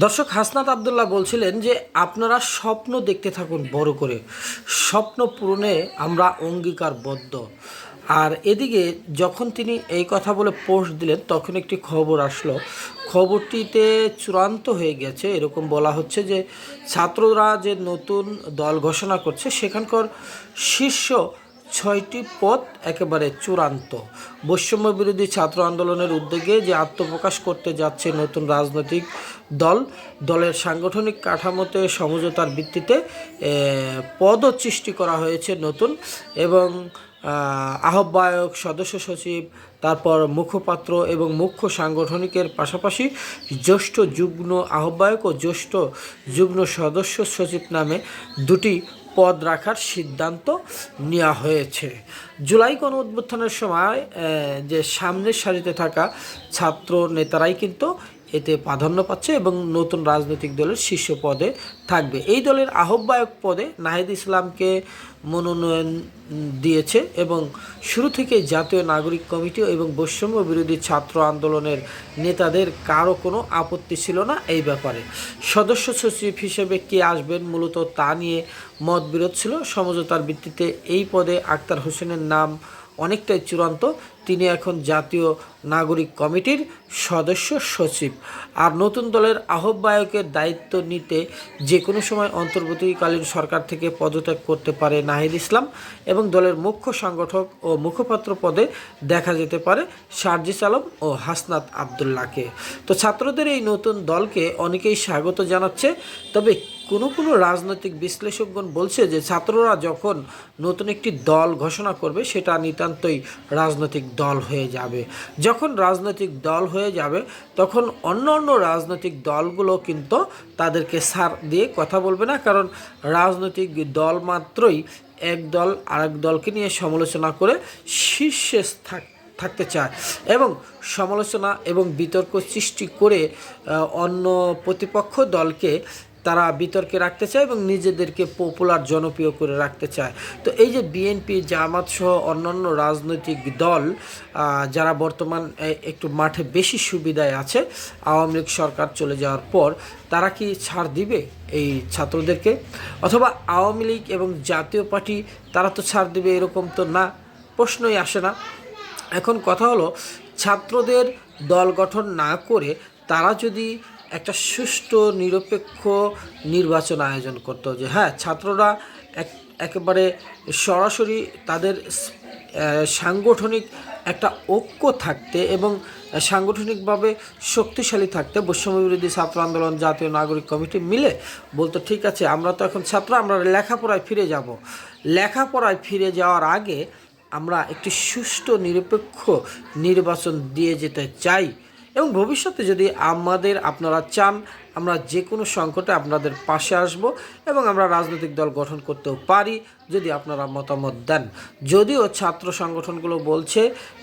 দর্শক, হাসনাত আবদুল্লাহ বলছিলেন যে, আপনারা স্বপ্ন দেখতে থাকুন বড় করে। স্বপ্ন পূরণে আমরা অঙ্গীকারবদ্ধ। আর এদিকে যখন তিনি এই কথা বলে পোস্ট দিলেন, তখন একটি খবর আসলো। খবরটিতে চূড়ান্ত হয়ে গেছে। এরকম বলা হচ্ছে যে, ছাত্ররা যে নতুন দল ঘোষণা করছে, সেখানকার শীর্ষ ছয়টি পদ একেবারে চূড়ান্ত। বৈষম্য বিরোধী ছাত্র আন্দোলনের উদ্যোগে যে আত্মপ্রকাশ করতে যাচ্ছে নতুন রাজনৈতিক দল, দলের সাংগঠনিক কাঠামোতে সমঝোতার ভিত্তিতে পদও সৃষ্টি করা হয়েছে নতুন এবং আহ্বায়ক সদস্য সচিব, তারপর মুখপাত্র এবং মুখ্য সাংগঠনিকের পাশাপাশি জ্যেষ্ঠ যুগ্ম আহ্বায়ক ও জ্যেষ্ঠ যুগ্ম সদস্য সচিব নামে দুটি পদ রাখার সিদ্ধান্ত নেওয়া হয়েছে। জুলাই গণ উদ্বোধনের সময় যে সামনের সারিতে থাকা ছাত্র নেতারাই কিন্তু এতে প্রাধান্য পাচ্ছে এবং নতুন রাজনৈতিক দলের শীর্ষ পদে থাকবে। এই দলের আহ্বায়ক পদে নাহিদ ইসলামকে মনোনয়ন দিয়েছে এবং শুরু থেকেই জাতীয় নাগরিক কমিটি এবং বৈষম্য বিরোধী ছাত্র আন্দোলনের নেতাদের কারও কোনো আপত্তি ছিল না এই ব্যাপারে। সদস্য সচিব হিসেবে কে আসবেন মূলত তা নিয়ে মতবিরোধ ছিল। সমঝোতার ভিত্তিতে এই পদে আক্তার হোসেনের নাম অনেকটাই চূড়ান্ত। তিনি এখন জাতীয় নাগরিক কমিটির সদস্য সচিব। আর নতুন দলের আহ্বায়কের দায়িত্ব নিতে যে কোনো সময় অন্তর্বর্তীকালীন সরকার থেকে পদত্যাগ করতে পারে নাহিদ ইসলাম এবং দলের মুখ্য সংগঠক ও মুখপাত্র পদে দেখা যেতে পারে সার্জিস আলম ও হাসনাত আবদুল্লাহকে। তো ছাত্রদের এই নতুন দলকে অনেকেই স্বাগত জানাচ্ছে, তবে কোনো কোনো রাজনৈতিক বিশ্লেষকগণ বলছে যে ছাত্ররা যখন নতুন একটি দল ঘোষণা করবে, সেটা নিতান্তই রাজনৈতিক দল হয়ে যাবে। যখন রাজনৈতিক দল হয়ে যাবে, তখন অন্য অন্য রাজনৈতিক দলগুলো কিন্তু তাদেরকে সার দিয়ে কথা বলবে না, কারণ রাজনৈতিক দল মাত্রই এক দল আরেক দলকে নিয়ে সমালোচনা করে শীর্ষে থাক, থাকতে চায় এবং সমালোচনা এবং বিতর্ক সৃষ্টি করে অন্য প্রতিপক্ষ দলকে তারা বিতর্কে রাখতে চায় এবং নিজেদেরকে পপুলার জনপ্রিয় করে রাখতে চায়। তো এই যে বিএনপি জামাত সহ অন্যান্য রাজনৈতিক দল যারা বর্তমান একটু মাঠে বেশি সুবিধায় আছে, আওয়ামী লীগ সরকার চলে যাওয়ার পর, তারা কি ছাড় দিবে এই ছাত্রদেরকে? অথবা আওয়ামী লীগ এবং জাতীয় পার্টি, তারা তো ছাড় দিবে এরকম তো না, প্রশ্নই আসে না। এখন কথা হলো, ছাত্রদের দল গঠন না করে তারা যদি একটা সুষ্ঠু, নিরপেক্ষ নির্বাচন আয়োজন করতো যে হ্যাঁ ছাত্ররা এক, একেবারে সরাসরি তাদের সাংগঠনিক একটা ঐক্য থাকতে এবং সাংগঠনিকভাবে শক্তিশালী থাকতে বৈষম্য বিরোধী ছাত্র আন্দোলন, জাতীয় নাগরিক কমিটি মিলে বলতো, ঠিক আছে, আমরা তো এখন ছাত্র, আমরা লেখাপড়ায় ফিরে যাব। লেখাপড়ায় ফিরে যাওয়ার আগে আমরা একটি সুষ্ঠু, নিরপেক্ষ নির্বাচন দিয়ে যেতে চাই। এবং ভবিষ্যতে যদি আমাদের আপনারা চান, আমরা যে কোনো সংকটে আপনাদের পাশে আসব এবং আমরা রাজনৈতিক দল গঠন করতেও পারি, যদি আপনারা মতামত দেন। যদিও ছাত্র সংগঠনগুলো বলছে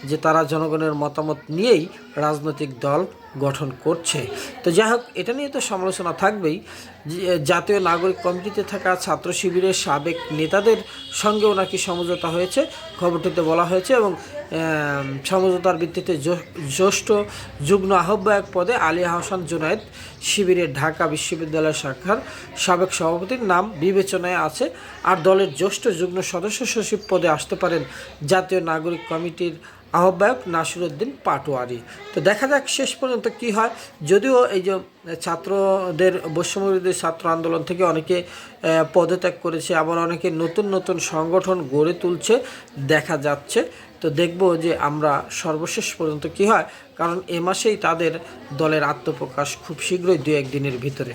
যে তারা জনগণের মতামত নিয়েই রাজনৈতিক দল গঠন করছে। তো যাই হোক এটা নিয়ে তো সমালোচনা থাকবেই। জাতীয় নাগরিক কমিটিতে থাকা ছাত্র শিবিরের সাবেক নেতাদের সঙ্গেও নাকি সমঝোতা হয়েছে, খবরটিতে বলা হয়েছে এবং সমঝোতার ভিত্তিতে জ্যেষ্ঠ যুগ্ম আহ্বায়ক পদে আলী আহসান জুনায়েদ শিবিরের ঢাকা বিশ্ববিদ্যালয় শাখার সাবেক সভাপতির নাম বিবেচনায় আছে। আর দলের জ্যেষ্ঠ যুগ্ম সদস্য সচিব পদে আসতে পারেন জাতীয় নাগরিক কমিটির আহ্বায়ক নাসিরুদ্দিন পাটোয়ারি। তো দেখা যাক শেষ পর্যন্ত কি হয়। যদিও এই যে ছাত্রদের বৈষম্যবিরোধী ছাত্র আন্দোলন থেকে অনেকে পদত্যাগ করেছে, আবার অনেকে নতুন নতুন সংগঠন গড়ে তুলছে, দেখা যাচ্ছে। তো দেখব যে আমরা সর্বশেষ পর্যন্ত কি হয়, কারণ এ মাসেই তাদের দলের আত্মপ্রকাশ খুব শীঘ্রই দু একদিনের ভিতরে।